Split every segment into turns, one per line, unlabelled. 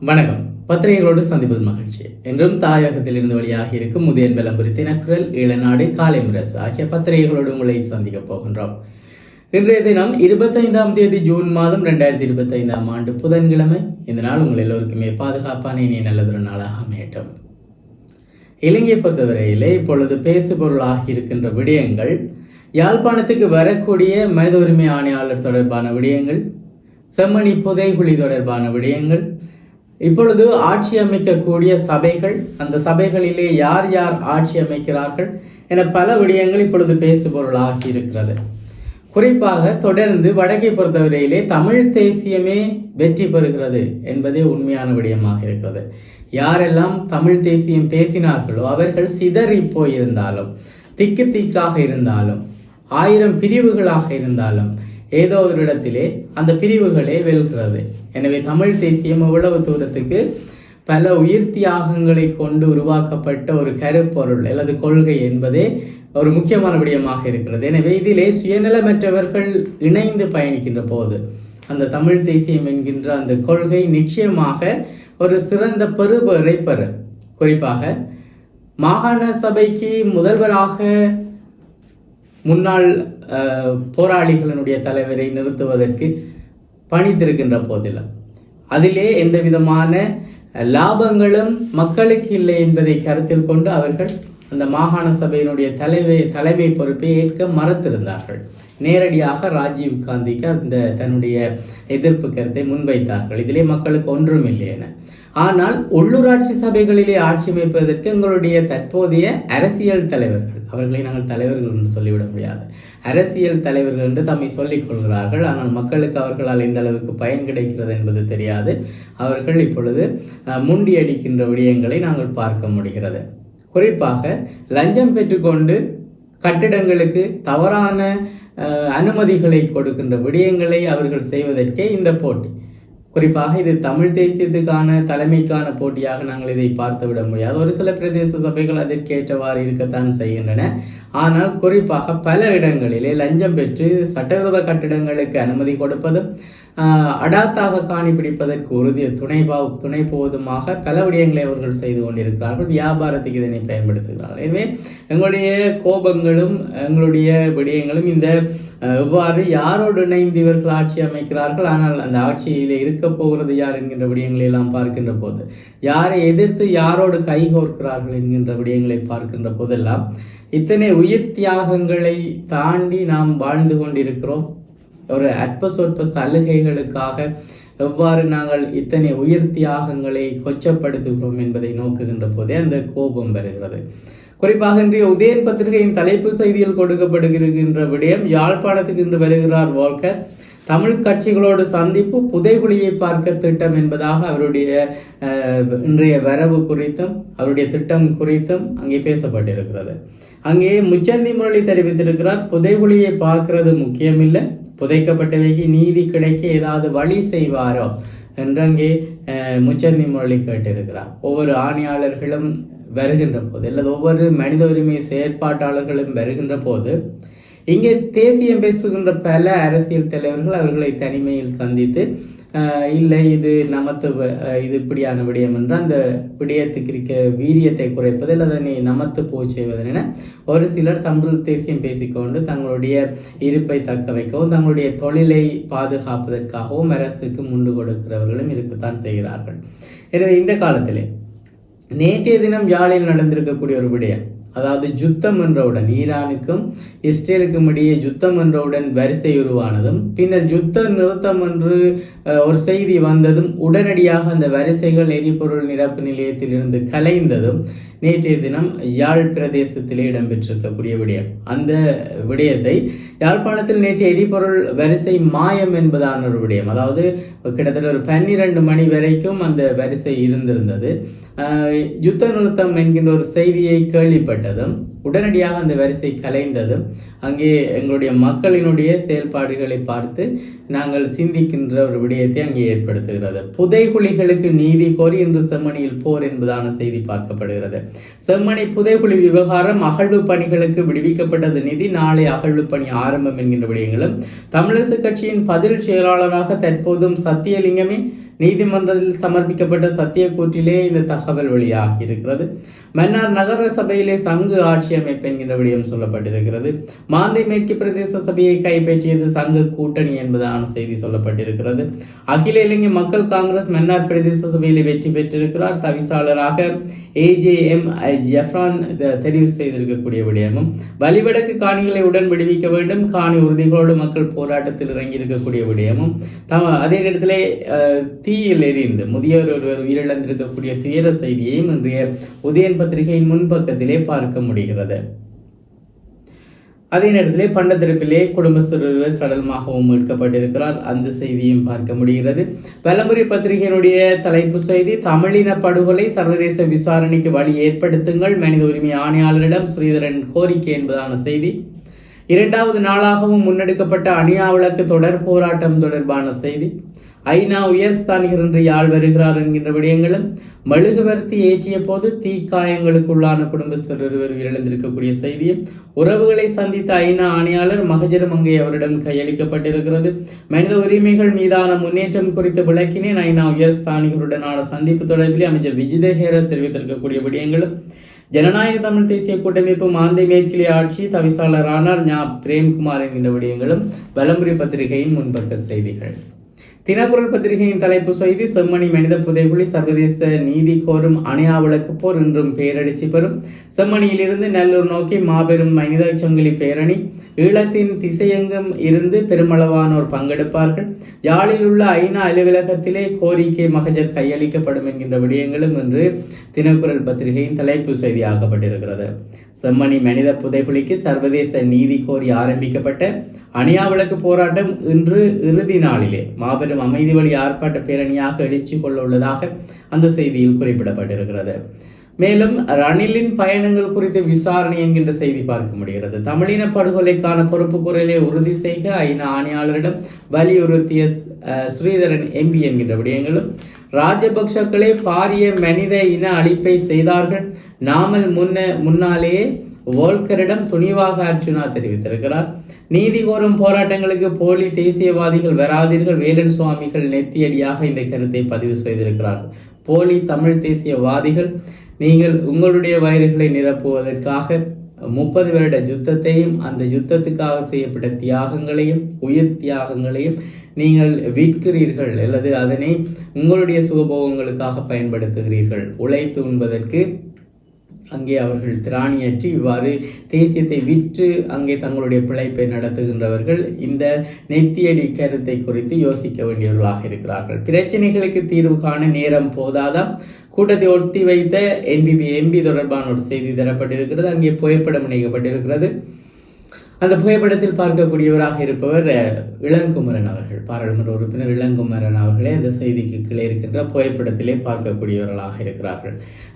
வணக்கம். பத்திரிகைகளோடு சந்திப்பது மகிழ்ச்சி. என்றும் தாயகத்தில் இருந்து வழியாக இருக்கும் முதியன் விளம்பரி தினக்குரல் இளநாடு காலை முரசு ஆகிய பத்திரிகைகளோடு உங்களை சந்திக்கப் போகின்றோம். இன்றைய தினம் இருபத்தைந்தாம் தேதி ஜூன் மாதம் ரெண்டாயிரத்தி இருபத்தைந்தாம் ஆண்டு புதன்கிழமை. இந்த நாள் உங்கள் எல்லோருக்குமே பாதுகாப்பான இனிய நல்லதொரு நாளாக அமையட்டும். இலங்கையை பொறுத்தவரையிலே இப்பொழுது பேசுபொருளாகி இருக்கின்ற விடயங்கள் யாழ்ப்பாணத்துக்கு வரக்கூடிய மனித உரிமை ஆணையாளர் தொடர்பான விடயங்கள் செம்மணி புதைகுழி தொடர்பான விடயங்கள் இப்பொழுது ஆட்சி அமைக்கக்கூடிய சபைகள் அந்த சபைகளிலே யார் யார் ஆட்சி அமைக்கிறார்கள் என பல விடயங்கள் இப்பொழுது பேசுபொருளாகி இருக்கிறது. குறிப்பாக தொடர்ந்து வடக்கை பொறுத்தவரையிலே தமிழ் தேசியமே வெற்றி பெறுகிறது என்பதே உண்மையான விடயமாக இருக்கிறது. யாரெல்லாம் தமிழ் தேசியம் பேசினார்களோ அவர்கள் சிதறி போயிருந்தாலும் திக்கு திக்காக இருந்தாலும் ஆயிரம் பிரிவுகளாக இருந்தாலும் ஏதோ ஒரு இடத்திலே அந்த பிரிவுகளே வெல்கிறது. எனவே தமிழ் தேசியம் எவ்வளவு தூரத்துக்கு பல உயிர் தியாகங்களை கொண்டு உருவாக்கப்பட்ட ஒரு கருப்பொருள் அல்லது கொள்கை என்பதே ஒரு முக்கியமான விடயமாக இருக்கிறது. எனவே இதிலே சுயநலமற்றவர்கள் இணைந்து பயணிக்கின்ற போது அந்த தமிழ் தேசியம் என்கின்ற அந்த கொள்கை நிச்சயமாக ஒரு சிறந்த பெறுபறை பெற குறிப்பாக மாகாண சபைக்கு முதல்வராக முன்னாள் போராளிகளினுடைய தலைவரை நிறுத்துவதற்கு பணித்திருக்கின்ற போதிலும். அதிலே எந்த விதமான லாபங்களும் மக்களுக்கு இல்லை என்பதை கருத்தில் கொண்டு அவர்கள் அந்த மாகாண சபையினுடைய தலைவை தலைமை பொறுப்பை ஏற்க மறுத்திருந்தார்கள். நேரடியாக ராஜீவ் காந்திக்கு அந்த தன்னுடைய எதிர்ப்பு கருத்தை முன்வைத்தார்கள். இதிலே மக்களுக்கு ஒன்றும் இல்லை என. ஆனால் உள்ளூராட்சி சபைகளிலே ஆட்சி அமைப்பதற்கு எங்களுடைய தற்போதைய அரசியல் தலைவர்கள் அவர்களை நாங்கள் தலைவர்கள் என்று சொல்லிவிட முடியாது. அரசியல் தலைவர்கள் என்று தம்மை சொல்லிக் கொள்கிறார்கள். ஆனால் மக்களுக்கு அவர்களால் எந்த அளவுக்கு பயன் கிடைக்கிறது என்பது தெரியாது. அவர்கள் இப்பொழுது முண்டியடிக்கின்ற விடயங்களை நாங்கள் பார்க்க முடிகிறது. குறிப்பாக லஞ்சம் பெற்றுக்கொண்டு கட்டிடங்களுக்கு தவறான அஹ், அனுமதிகளை கொடுக்கின்ற விடயங்களை அவர்கள் செய்வதற்கே இந்த போட்டி. குறிப்பாக இது தமிழ் தேசியத்துக்கான தலைமைக்கான போட்டியாக நாங்கள் இதை பார்த்து விட முடியாது. ஒரு சில பிரதேச சபைகள் அதற்கேற்றவாறு இருக்கத்தான் செய்கின்றன. ஆனால் குறிப்பாக பல இடங்களிலே லஞ்சம் பெற்று சட்டவிரோத கட்டிடங்களுக்கு அனுமதி கொடுப்பதும் அடாத்தாக காணி பிடிப்பதற்கு உறுதி துணை பா துணை போவதுமாக பல விடயங்களை அவர்கள் செய்து கொண்டிருக்கிறார்கள். வியாபாரத்துக்கு இதனை பயன்படுத்துகிறார்கள். எனவே எங்களுடைய கோபங்களும் எங்களுடைய விடயங்களும் இந்த இவ்வாறு எவ்வாறு யாரோடு இணைந்து இவர்கள் ஆட்சி அமைக்கிறார்கள்? ஆனால் அந்த ஆட்சியில் இருக்க போகிறது யார் என்கின்ற விடயங்களை எல்லாம் பார்க்கின்ற போது யாரை எதிர்த்து யாரோடு கைகோர்க்கிறார்கள் என்கின்ற விடயங்களை பார்க்கின்ற போதெல்லாம் இத்தனை உயிர் தியாகங்களை தாண்டி நாம் வாழ்ந்து கொண்டிருக்கிறோம். ஒரு அற்ப சொற்ப சலுகைகளுக்காக எவ்வாறு நாங்கள் இத்தனை உயிர் தியாகங்களை கொச்சப்படுத்துகிறோம் என்பதை நோக்குகின்ற போதே அந்த கோபம் வருகிறது. குறிப்பாக இன்றைய உதயன் பத்திரிகையின் தலைப்பு செய்தியில் கொடுக்கப்படுகின்ற விடயம் யாழ்ப்பாணத்துக்கு இன்று வருகிறார் வால்கர். தமிழ் கட்சிகளோடு சந்திப்பு புதைகுழியை பார்க்க திட்டம் என்பதாக அவருடைய அஹ், இன்றைய வரவு குறித்தும் அவருடைய திட்டம் குறித்தும் அங்கே பேசப்பட்டிருக்கிறது. அங்கே முச்சந்தி முரளி தெரிவித்திருக்கிறார் புதைகுழியை பார்க்கறது முக்கியமில்லை. புதைக்கப்பட்டவைக்கு நீதி கிடைக்க ஏதாவது வழி செய்வாரோ என்று அங்கே முச்சந்தி முரளி கேட்டிருக்கிறார். ஒவ்வொரு ஆணையாளர்களும் வருகின்ற போது அல்லது ஒவ்வொரு மனித உரிமை செயற்பாட்டாளர்களும் வருகின்ற போது இங்கே தேசியம் பேசுகின்ற பல அரசியல் தலைவர்கள் அவர்களை தனிமையில் சந்தித்து இல்லை இது நமத்து இது இப்படியான விடயம் என்று அந்த விடயத்துக்கு இருக்க வீரியத்தை குறைப்பது அல்லது அதனை நமத்து போய் செய்வது என ஒரு சிலர் தமிழ் தேசியம் பேசிக்கொண்டு தங்களுடைய இருப்பை தக்க வைக்கவும் தங்களுடைய தொழிலை பாதுகாப்பதற்காகவும் அரசுக்கு முண்டு கொடுக்கிறவர்களும் இருக்கத்தான் செய்கிறார்கள். எனவே இந்த காலத்திலே நேற்றைய தினம் யாழில் நடந்திருக்கக்கூடிய ஒரு விடயம் அதாவது யுத்தம் என்றவுடன் ஈரானுக்கும் இஸ்ரேலுக்கும் இடையே யுத்தம் என்றவுடன் வரிசை உருவானதும் பின்னர் யுத்த நிறுத்தம் என்று ஒரு செய்தி வந்ததும் உடனடியாக அந்த வரிசைகள் எரிபொருள் நிரப்பு நிலையத்தில் இருந்து கலைந்ததும் நேற்றைய தினம் யாழ் பிரதேசத்திலே இடம்பெற்றிருக்கக்கூடிய விடயம் அந்த விடயத்தை யாழ்ப்பாணத்தில் நேற்று எரிபொருள் வரிசை மாயம் என்பதான ஒரு விடயம். அதாவது கிட்டத்தட்ட ஒரு பன்னிரண்டு மணி வரைக்கும் அந்த வரிசை இருந்திருந்தது. யுத்த நிறுத்தம் என்கின்ற ஒரு செய்தியை கேள்விப்பட்டதும் உடனடியாக அந்த வரிசை கலைந்ததும் அங்கே எங்களுடைய மக்களினுடைய செயல்பாடுகளை பார்த்து நாங்கள் சிந்திக்கின்ற ஒரு விடயத்தை அங்கே ஏற்படுத்துகிறது. புதைகுழிகளுக்கு நீதி கோரி இன்று செம்மணியில் போர் என்பதான செய்தி பார்க்கப்படுகிறது. செம்மணி புதைகுழி விவகாரம் அகழ்வு பணிகளுக்கு விடுவிக்கப்பட்டது நிதி நாளை அகழ்வு பணி ஆரம்பம் என்கின்ற விடயங்களும் தமிழரசு கட்சியின் பதில் செயலாளராக தற்போதும் சத்தியலிங்கமே நீதிமன்றத்தில் சமர்ப்பிக்கப்பட்ட சத்திய கூற்றிலே இந்த தகவல் வெளியாக இருக்கிறது. மன்னார் நகர சபையிலே சங்கு ஆட்சி அமைப்பு என்கிற விடயம் சொல்லப்பட்டிருக்கிறது. மாந்தை மேற்கு பிரதேச சபையை கைப்பற்றியது சங்கு கூட்டணி என்பதான செய்தி சொல்லப்பட்டிருக்கிறது. அகில இலங்கை மக்கள் காங்கிரஸ் மன்னார் பிரதேச சபையிலே வெற்றி பெற்றிருக்கிறார். தவிசாளராக ஏஜேஎம் ஜெஃப்ரான் தெரிவு செய்திருக்கக்கூடிய விடயமும். வலிவடக்கு காணிகளை உடன் விடுவிக்க வேண்டும். காணி உறுதிகளோடு மக்கள் போராட்டத்தில் இறங்கி இருக்கக்கூடிய விடயமும் அதே நேரத்திலே தீயில் எரிந்து முதியவர் ஒருவர் உயிரிழந்திருக்கக்கூடிய துயர செய்தியையும் இன்றைய உதயன் பத்திரிகையின் முன்பக்கத்திலே பார்க்க முடிகிறது. அதே நேரத்திலே பண்டத்திருப்பிலே குடும்பஸ்தர் சடலமாகவும் மீட்கப்பட்டிருக்கிறார். அந்த செய்தியும் பார்க்க முடிகிறது. வலமுறை பத்திரிகையினுடைய தலைப்பு செய்தி தமிழின படுகொலை சர்வதேச விசாரணைக்கு வழி ஏற்படுத்துங்கள் மனித உரிமை ஆணையாளரிடம் ஸ்ரீதரன் கோரிக்கை என்பதான செய்தி. இரண்டாவது நாளாகவும் முன்னெடுக்கப்பட்ட அணியாவிளக்கு தொடர் போராட்டம் தொடர்பான செய்தி. ஐநா உயர்ஸ்தானிகர் என்று யாழ் வருகிறார் என்கின்ற விடயங்களும் மெழுகுவர்த்தி ஏற்றிய போது தீக்காயங்களுக்குள்ளான குடும்பஸ்தர் ஒருவர் இழந்திருக்கக்கூடிய செய்தியும் உறவுகளை சந்தித்த ஐநா ஆணையாளர் மகஜர மங்கை அவரிடம் கையளிக்கப்பட்டிருக்கிறது. மனித உரிமைகள் மீதான முன்னேற்றம் குறித்து விளக்கினேன் ஐநா உயர்ஸ்தானிகருடனான சந்திப்பு தொடர்பில் அமைச்சர் விஜிதஹேர தெரிவித்திருக்கக்கூடிய விடயங்களும் ஜனநாயக தமிழ் தேசிய கூட்டமைப்பு மாந்தை மேற்கிலே ஆட்சி தவிசாளரானார் ஞா பிரேம்குமார் என்கின்ற விடயங்களும் வலம்புரி பத்திரிகையின் முன்பக்க செய்திகள். தினக்குரல் பத்திரிகையின் தலைப்பு செய்தி செம்மணி மனித புதைகுழி சர்வதேச நீதி கோரும் அணையாவளுக்கு போர் இன்றும் பேரடிச்சு பெறும். செம்மணியிலிருந்து நல்லூர் நோக்கி மாபெரும் மனித சங்கிலி பேரணி ஈழத்தின் திசையெங்கும் இருந்து பெருமளவானோர் பங்கெடுப்பார்கள். யாழில் உள்ள ஐநா அலுவலகத்திலே கோரிக்கை மகஜர் கையளிக்கப்படும் என்கின்ற விடயங்களும் இன்று தினக்குரல் பத்திரிகையின் தலைப்பு செய்தியாக்கப்பட்டிருக்கிறது செம்மணி மனித புதைகுழிக்கு சர்வதேச நீதி கோரி ஆரம்பிக்கப்பட்ட அணியா விளக்கு போராட்டம் இன்று இறுதி நாளிலே. மாபெரும் அமைதி வழி ஆர்ப்பாட்ட பேரணியாக எழுச்சி கொள்ள உள்ளதாக அந்த செய்தியில் குறிப்பிடப்பட்டிருக்கிறது. மேலும் ரணிலின் பயணங்கள் குறித்த விசாரணை என்கின்ற செய்தி பார்க்க முடிகிறது. தமிழின படுகொலைக்கான பொறுப்பு குரலை உறுதி செய்க ஐநா ஆணையாளரிடம் வலியுறுத்திய ஸ்ரீதரன் எம்பி என்கின்ற விடயங்களும் ராஜபக்சக்களே பாரிய மனித இன அழிப்பை செய்தார்கள். நாமல் முன்ன முன்னாலேயே வோல்கரிடம் துணிவாக அர்ஜுனா தெரிவித்திருக்கிறார். நீதி கோரும் போராட்டங்களுக்கு போலி தேசியவாதிகள் வராதீர்கள். வேலன் சுவாமிகள் நெத்தியடியாக இந்த கருத்தை பதிவு செய்திருக்கிறார். போலி தமிழ் தேசியவாதிகள் நீங்கள் உங்களுடைய வயிறுகளை நிரப்புவதற்காக முப்பது வருட யுத்தத்தையும் அந்த யுத்தத்துக்காக செய்யப்பட்ட தியாகங்களையும் உயிர் தியாகங்களையும் நீங்கள் விற்கிறீர்கள் அல்லது அதனை உங்களுடைய சுகபோகங்களுக்காக பயன்படுத்துகிறீர்கள். உழைத்து உண்பதற்கு அங்கே அவர்கள் திராணியற்றி இவ்வாறு தேசியத்தை விற்று அங்கே தங்களுடைய பிழைப்பை நடத்துகின்றவர்கள் இந்த நெத்தியடி கருத்தை குறித்து யோசிக்க வேண்டியவர்களாக இருக்கிறார்கள். பிரச்சனைகளுக்கு தீர்வு காண நேரம் போதாதான் கூட்டத்தை ஒட்டி வைத்த என்பிபி எம்பி தொடர்பான ஒரு செய்தி தரப்பட்டிருக்கிறது. அங்கே புகைப்படம் இணைக்கப்பட்டிருக்கிறது. அந்த புகைப்படத்தில் பார்க்கக்கூடியவராக இருப்பவர் இளங்குமரன் அவர்கள். பாராளுமன்ற உறுப்பினர் இளங்குமரன் அவர்களே அந்த செய்திக்கு கீழே இருக்கின்ற புகைப்படத்திலே பார்க்கக்கூடியவர்களாக இருக்கிறார்கள்.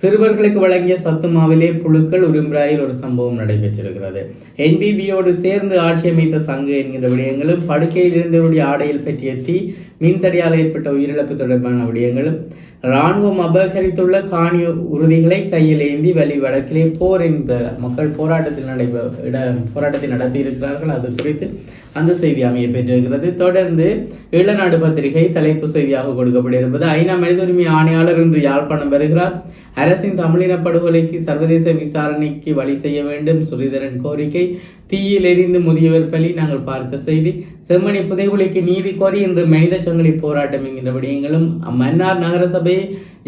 சிறுவர்களுக்கு வழங்கிய சத்துமாவிலே புழுக்கள் உரிம்பராயில் ஒரு சம்பவம் நடைபெற்றிருக்கிறது. என்பிபியோடு சேர்ந்து ஆட்சி அமைத்த சங்கு என்கின்ற விடயங்களும் படுக்கையில் இருந்தவருடைய ஆடையில் பற்றிய தீ மின்தடையால் ஏற்பட்ட உயிரிழப்பு தொடர்பான விடயங்களும் இராணுவம் அபகரித்துள்ள காணி உறுதிகளை கையில் ஏந்தி வழி வடக்கிலே போர் என்ப மக்கள் போராட்டத்தில் நடைபெற போராட்டத்தில் நடத்தியிருக்கிறார்கள். அது குறித்து அந்த செய்தி அமைய பெற்றிருக்கிறது. தொடர்ந்து இளநாடு பத்திரிகை தலைப்பு செய்தியாக கொடுக்கப்பட்டிருப்பது ஐநா மனித உரிமை ஆணையாளர் இன்று யாழ்ப்பாணம் வருகிறார். அரசின் தமிழின படுகொலைக்கு சர்வதேச விசாரணைக்கு வழி செய்ய வேண்டும் சுரிதரன் கோரிக்கை. தீயில் எரிந்து முதியவர் பலி நாங்கள் பார்த்த செய்தி. செம்மணி புதைகுலிக்கு நீதி கோரி இன்று மனித சங்கிலி போராட்டம் என்கின்ற விடயங்களும் மன்னார் நகரசபை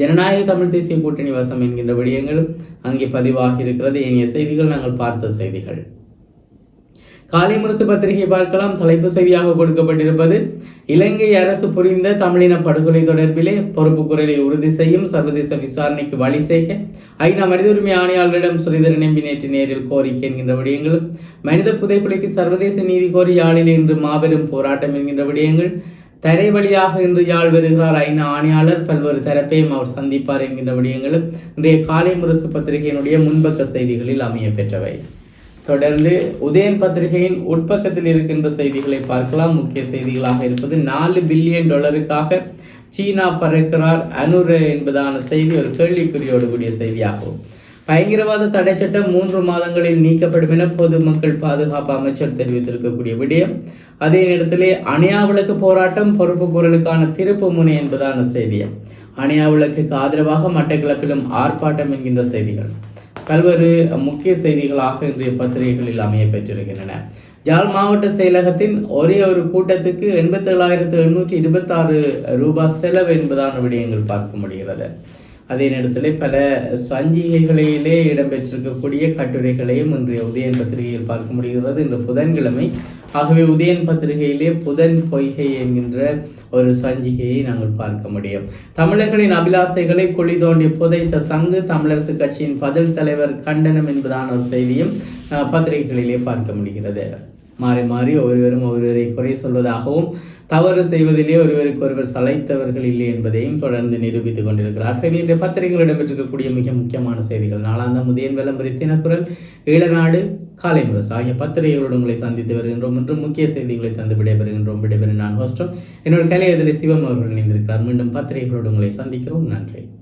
ஜனநாயக தமிழ் தேசிய கூட்டணி வசம் என்கின்ற விடயங்களும் அங்கே பதிவாகி இருக்கிறது. இனிய செய்திகள் நாங்கள் பார்த்த செய்திகள். காலை முரசு பத்திரிகை பார்க்கலாம். தலைப்பு செய்தியாக கொடுக்கப்பட்டிருப்பது இலங்கை அரசு புரிந்த தமிழின படுகொலை தொடர்பிலே பொறுப்பு குரலை உறுதி செய்யும் சர்வதேச விசாரணைக்கு வழி செய்க. ஐநா மனித உரிமை ஆணையாளரிடம் சுரேந்திர நம்பி நேற்று நேரில் கோரிக்கை என்கின்ற விடயங்களும் மனித புதைப்புலைக்கு சர்வதேச நீதி கோரி யாழில் இன்று மாபெரும் போராட்டம் என்கின்ற விடயங்கள். தரை வழியாக இன்று யாழ் வருகிறார் ஐநா ஆணையாளர். பல்வேறு தரப்பையும் அவர் சந்திப்பார் என்கின்ற விடயங்களும். இன்றைய காலை முரசு பத்திரிகையினுடைய முன்பக்க செய்திகளில் அமைய பெற்றவை. தொடர்ந்து உதயன் பத்திரிகையின் உட்பக்கத்தில் இருக்கின்ற செய்திகளை பார்க்கலாம். முக்கிய செய்திகளாக இருப்பது நாலு பில்லியன் டாலருக்காக சீனா பறக்கிறார் அனுரு என்பதான செய்தி ஒரு கேள்விக்குறியோடு கூடிய செய்தியாகும். பயங்கரவாத தடை சட்டம் மூன்று மாதங்களில் நீக்கப்படும் என பொதுமக்கள் பாதுகாப்பு அமைச்சர் தெரிவித்திருக்கக்கூடிய விடயம். அதே நேரத்திலே அணையாவிளக்கு போராட்டம் பொறுப்பு குரலுக்கான திருப்பு முனை என்பதான செய்தியம். அணையாவிளக்குக்கு ஆதரவாக மட்டக்களப்பிலும் ஆர்ப்பாட்டம் என்கின்ற செய்திகள். பல்வேறு முக்கிய செய்திகளாக இன்றைய பத்திரிகைகளில் அமைய பெற்றிருக்கின்றன. ஜாழ் மாவட்ட செயலகத்தின் ஒரே ஒரு கூட்டத்துக்கு எண்பத்தி ஏழாயிரத்து எண்ணூற்றி இருபத்தாறு ரூபாய் செலவு என்பதான விடயங்கள் பார்க்க முடிகிறது. அதே நேரத்தில் பல சஞ்சிகைகளிலே இடம்பெற்றிருக்கக்கூடிய கட்டுரைகளையும் இன்றைய உதயன் பத்திரிகையில் பார்க்க முடிகிறது. இன்று புதன்கிழமை. ஆகவே உதயன் பத்திரிகையிலே புதன் பொய்கை என்கின்ற ஒரு சஞ்சிகையை நாங்கள் பார்க்க முடியும். தமிழர்களின் அபிலாசைகளை குழி தோண்டி புதைத்த சங்கு தமிழரசு கட்சியின் பதில் தலைவர் கண்டனம் என்பதான ஒரு செய்தியும் பத்திரிகைகளிலே பார்க்க முடிகிறது. மாறி மாறி ஒருவரும் ஒருவரை குறை சொல்வதாகவும் தவறு செய்வதிலே ஒருவருக்கு ஒருவர் சளைத்தவர்கள் இல்லை என்பதையும் தொடர்ந்து நிரூபித்துக் கொண்டிருக்கிறார்கள் இந்த பத்திரிகைகள் இடம்பெற்றிருக்கக்கூடிய மிக முக்கியமான செய்திகள். நாளாந்தம் உதயன் விளம்பரி தினக்குரல் ஈழநாடு காலை முரசு ஆகிய பத்திரிகைகளோடு உங்களை சந்தித்து வருகின்றோம். மற்றும் முக்கிய செய்திகளை தந்து விடைபெறுகின்றோம். விடைபெறும் நான் ஹோஸ்டம். என்னோட கலை எதிரி சிவம் அவர்கள் இணைந்திருக்கிறார். மீண்டும் பத்திரிகைகளோடு உங்களை சந்திக்கிறோம். நன்றி.